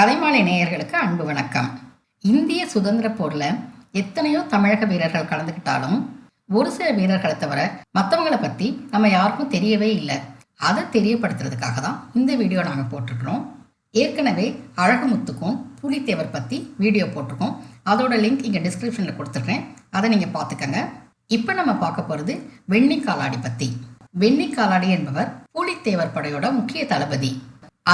கலைமாலை நேயர்களுக்கு அன்பு வணக்கம். இந்திய சுதந்திர போரில் எத்தனையோ தமிழக வீரர்கள் கலந்துக்கிட்டாலும் ஒரு சில வீரர்களை தவிர மற்றவங்களை பற்றி நம்ம யாருக்கும் தெரியவே இல்லை. அதை தெரியப்படுத்துறதுக்காக தான் இந்த வீடியோ நாங்கள் போட்டிருக்கிறோம். ஏற்கனவே அழகுமுத்துக்கும் புலித்தேவர் பற்றி வீடியோ போட்டிருக்கோம். அதோட லிங்க் இங்கே டிஸ்கிரிப்ஷனில் கொடுத்துருக்கேன் அதை நீங்கள் பார்த்துக்கங்க இப்போ நம்ம பார்க்க போகிறது வெண்ணி காலாடி பற்றி வெண்ணி காலாடி என்பவர் புலித்தேவர் படையோட முக்கிய தளபதி.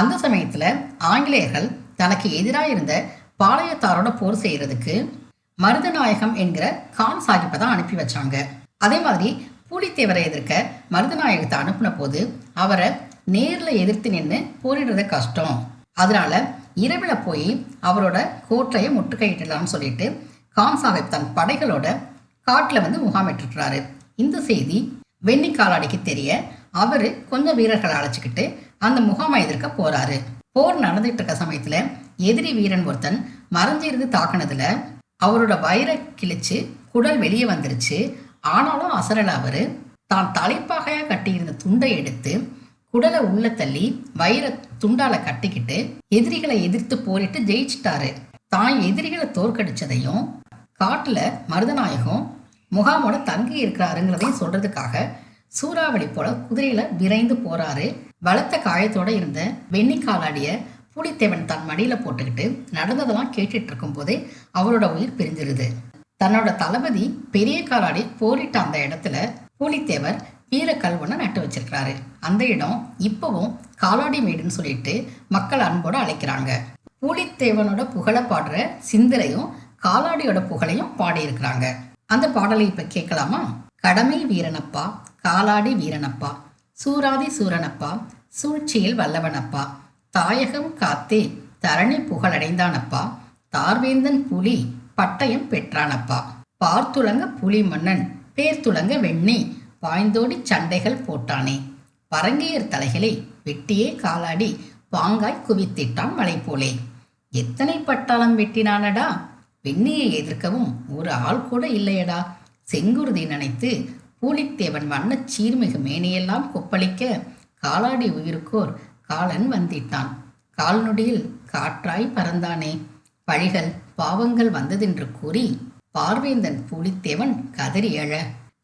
அந்த சமயத்தில் ஆங்கிலேயர்கள் தனக்கு எதிராக இருந்த பாளையத்தாரோட போர் செய்யறதுக்கு மருதநாயகம் என்கிற கான் சாஹிப்பை தான் அனுப்பி வச்சாங்க. அதே மாதிரி பூலித்தேவரை எதிர்க்க மருதநாயகத்தை அனுப்பின போது அவரை நேரில் எதிர்த்து நின்று போரிடுறது கஷ்டம். அதனால இரவில் போய் அவரோட கோட்டையை முட்டுக்கையிடலாம்னு சொல்லிட்டு கான் சாஹிப் தன் படைகளோட காட்டில் வந்து முகாமிட்டுறாரு இந்த செய்தி வெண்ணி காலாடிக்கு தெரிய அவர் கொஞ்சம் வீரர்களை அழைச்சிக்கிட்டு அந்த முகாமை எதிர்க்க போகிறாரு போர் நடந்துட்டு இருக்க சமயத்துல எதிரி வீரன் ஒருத்தன் மறைஞ்சிருந்து தாக்குனதுல அவரோட வயிறை கிழிச்சு குடல் வெளியே வந்துருச்சு. ஆனாலும் அசரல அவரு. தான் தலைப்பாகையா கட்டியிருந்த துண்டை எடுத்து குடலை உள்ள தள்ளி வயிறை துண்டால கட்டிக்கிட்டு எதிரிகளை எதிர்த்து போரிட்டு ஜெயிச்சிட்டாரு. தான் எதிரிகளை தோற்கடிச்சதையும் காட்டுல மருதநாயகம் முகாமோட தங்கி இருக்கிறாருங்கிறதையும் சொல்றதுக்காக சூறாவளி போல குதிரையில விரைந்து போறாரு. பலத்த காயத்தோட இருந்த வெண்ணி காலாடிய புலித்தேவன் தன் மடியில போட்டுக்கிட்டு நடந்ததெல்லாம் கேட்டுட்டு இருக்கும் போதே அவரோட உயிர் பிரிஞ்சிருது. தன்னோட தளபதி பெரிய காலாடி போரிட்ட அந்த இடத்துல பூலித்தேவர் வீர கல்வனை நட்டு வச்சிருக்கிறாரு. அந்த இடம் இப்பவும் காலாடி மேடுன்னு சொல்லிட்டு மக்கள் அன்போடு அழைக்கிறாங்க. பூலித்தேவனோட புகழை பாடுற சிந்தரையும் காலாடியோட புகழையும் பாடியிருக்கிறாங்க. அந்த பாடலை இப்ப கேட்கலாமா? கடமை வீரனப்பா காலாடி வீரனப்பா சூராதி சூரனப்பா சூழ்ச்சியில் வல்லவனப்பா. தாயகம் காத்தே தரணி புகழடைந்தானப்பா. தார்வேந்தன் புலி பட்டயம் பெற்றானப்பா. பார்த்துலங்க புலி மன்னன் பேர்த்துலங்க வெண்ணி பாய்ந்தோடி சண்டைகள் போட்டானே. பரங்கியர் தலைகளை வெட்டியே காலாடி பாங்காய் குவித்திட்டான் மலை போலே எத்தனை பட்டாளம் வெட்டினானடா? வெண்ணியை எதிர்க்கவும் ஒரு ஆள் கூட இல்லையடா. செங்குருதி நினைத்து பூலித்தேவன் வண்ண சீர்மிகு மேனியெல்லாம் கொப்பளிக்க காலாடி உயிருக்கோர் காலன் வந்திட்டான். கால்நொடியில் காற்றாய் பறந்தானே. பழிகள் பாவங்கள் வந்ததென்று கூறி பார்வேந்தன் பூலித்தேவன் கதறி எழ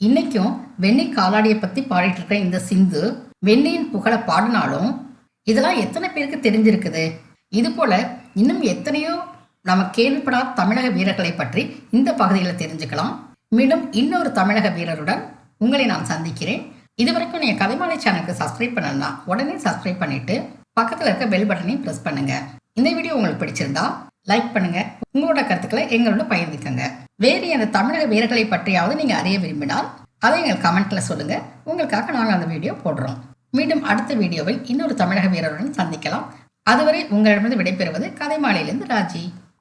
இன்னைக்கும் வெண்ணெய் காலாடியை பத்தி பாடிட்டு இருக்க இந்த சிந்து வெண்ணியின் புகழை பாடினாலும் இதெல்லாம் எத்தனை பேருக்கு தெரிஞ்சிருக்குது? இது போல இன்னும் எத்தனையோ நம்ம கேள்விப்படாத தமிழக வீரர்களை பற்றி இந்த பகுதியில் தெரிஞ்சுக்கலாம். மீண்டும் இன்னொரு தமிழக வீரருடன் உங்களை நான் சந்திக்கிறேன். இது வரைக்கும் நீங்கள் கதைமாலை சேனலுக்கு சப்ஸ்கிரைப் பண்ணலன்னா உடனே சப்ஸ்கிரைப் பண்ணிட்டு பக்கத்தில் இருக்க பெல் பட்டனையும் ப்ரெஸ் பண்ணுங்க. இந்த வீடியோ உங்களுக்கு பிடிச்சிருந்தா லைக் பண்ணுங்க. உங்களோட கருத்துக்களை எங்களோட பகிர்ந்துக்கங்க. வேறு அந்த தமிழக வீரர்களை பற்றியாவது நீங்கள் அறிய விரும்பினால் அதை எங்கள் கமெண்ட்ல சொல்லுங்க. உங்களுக்காக நாங்கள் அந்த வீடியோ போடுறோம். மீண்டும் அடுத்த வீடியோவில் இன்னொரு தமிழக வீரருடன் சந்திக்கலாம். அதுவரை உங்களிடமிருந்து விடைபெறுவது கதை மாலையிலிருந்து ராஜி.